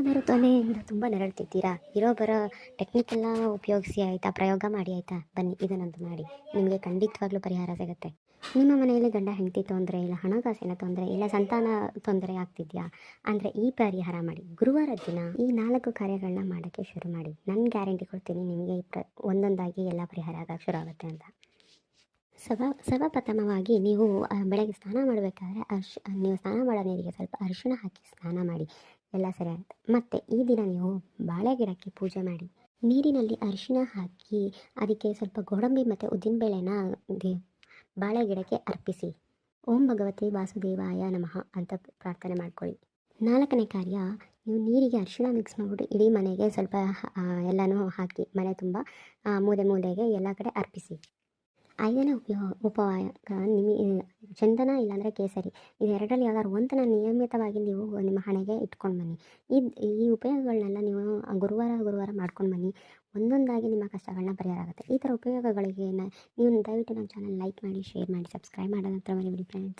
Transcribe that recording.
ಅದರ ತೊಲೆಯಿಂದ ತುಂಬ ನರಳ್ತಿದ್ದೀರಾ? ಇರೋ ಬರೋ ಟೆಕ್ನಿಕೆಲ್ಲ ಉಪಯೋಗಿಸಿ ಆಯಿತಾ? ಪ್ರಯೋಗ ಮಾಡಿ ಆಯಿತಾ? ಬನ್ನಿ, ಇದನ್ನೊಂದು ಮಾಡಿ. ನಿಮಗೆ ಖಂಡಿತವಾಗ್ಲೂ ಪರಿಹಾರ ಸಿಗುತ್ತೆ. ನಿಮ್ಮ ಮನೆಯಲ್ಲಿ ಗಂಡ ಹೆಂಡತಿ ತೊಂದರೆ ಇಲ್ಲ, ಹಣಕಾಸಿನ ತೊಂದರೆ ಇಲ್ಲ, ಸಂತಾನ ತೊಂದರೆ ಆಗ್ತಿದ್ಯಾ? ಅಂದರೆ ಈ ಪರಿಹಾರ ಮಾಡಿ. ಗುರುವಾರ ದಿನ ಈ ನಾಲ್ಕು ಕಾರ್ಯಗಳನ್ನ ಮಾಡೋಕ್ಕೆ ಶುರು ಮಾಡಿ. ನಾನು ಗ್ಯಾರಂಟಿ ಕೊಡ್ತೀನಿ, ನಿಮಗೆ ಪ್ರ, ಒಂದೊಂದಾಗಿ ಎಲ್ಲ ಪರಿಹಾರ ಆಗಕ್ಕೆ ಶುರು ಆಗುತ್ತೆ ಅಂತ. ಸವ ಸರ್ವಪ್ರಥಮವಾಗಿ ನೀವು ಬೆಳಗ್ಗೆ ಸ್ನಾನ ಮಾಡಬೇಕಾದ್ರೆ ಅರ್ಶ್, ನೀವು ಸ್ನಾನ ಮಾಡೋ ನೀರಿಗೆ ಸ್ವಲ್ಪ ಅರಿಶಿಣ ಹಾಕಿ ಸ್ನಾನ ಮಾಡಿ. ಎಲ್ಲ ಸರಿ ಆಗುತ್ತೆ ಮತ್ತು ಈ ದಿನ ನೀವು ಬಾಳೆ ಗಿಡಕ್ಕೆ ಪೂಜೆ ಮಾಡಿ. ನೀರಿನಲ್ಲಿ ಅರಿಶಿನ ಹಾಕಿ ಅದಕ್ಕೆ ಸ್ವಲ್ಪ ಗೋಡಂಬಿ ಮತ್ತು ಉದ್ದಿನಬೇಳೆನ ಬಾಳೆ ಗಿಡಕ್ಕೆ ಅರ್ಪಿಸಿ. ಓಂ ಭಗವತಿ ವಾಸುದೇವಾಯ ನಮಃ ಅಂತ ಪ್ರಾರ್ಥನೆ ಮಾಡ್ಕೊಳ್ಳಿ. ನಾಲ್ಕನೇ ಕಾರ್ಯ, ನೀವು ನೀರಿಗೆ ಅರಿಶಿಣ ಮಿಕ್ಸ್ ಮಾಡಿಬಿಟ್ಟು ಇಡೀ ಮನೆಗೆ ಸ್ವಲ್ಪ ಎಲ್ಲನೂ ಹಾಕಿ, ಮನೆ ತುಂಬ ಮೂಲೆ ಮೂಲೆಗೆ ಎಲ್ಲ ಕಡೆ ಅರ್ಪಿಸಿ. ಐದನೇ ಉಪಯೋಗ ಉಪವಾಯ ನಿಮಗೆ ಚಂದನ ಇಲ್ಲಾಂದರೆ ಕೇಸರಿ. ಇದೆರಡರಲ್ಲಿ ಯಾವ್ದಾದ್ರು ಒಂದನ್ನು ನಿಯಮಿತವಾಗಿ ನೀವು ನಿಮ್ಮ ಹಣೆಗೆ ಇಟ್ಕೊಂಡು ಬನ್ನಿ. ಇದು, ಈ ಉಪಯೋಗಗಳನ್ನೆಲ್ಲ ನೀವು ಗುರುವಾರ ಗುರುವಾರ ಮಾಡ್ಕೊಂಡು ಬನ್ನಿ. ಒಂದೊಂದಾಗಿ ನಿಮ್ಮ ಕಷ್ಟಗಳನ್ನ ಪರಿಹಾರ ಆಗುತ್ತೆ. ಈ ಥರ ಉಪಯೋಗಗಳಿಗೆ ನೀವು ದಯವಿಟ್ಟು ನಮ್ಮ ಚಾನಲ್ ಲೈಕ್ ಮಾಡಿ, ಶೇರ್ ಮಾಡಿ, ಸಬ್ಸ್ಕ್ರೈಬ್ ಮಾಡೋದಂತ ಮರಿಬೇಡಿ ಫ್ರೆಂಡ್ಸ್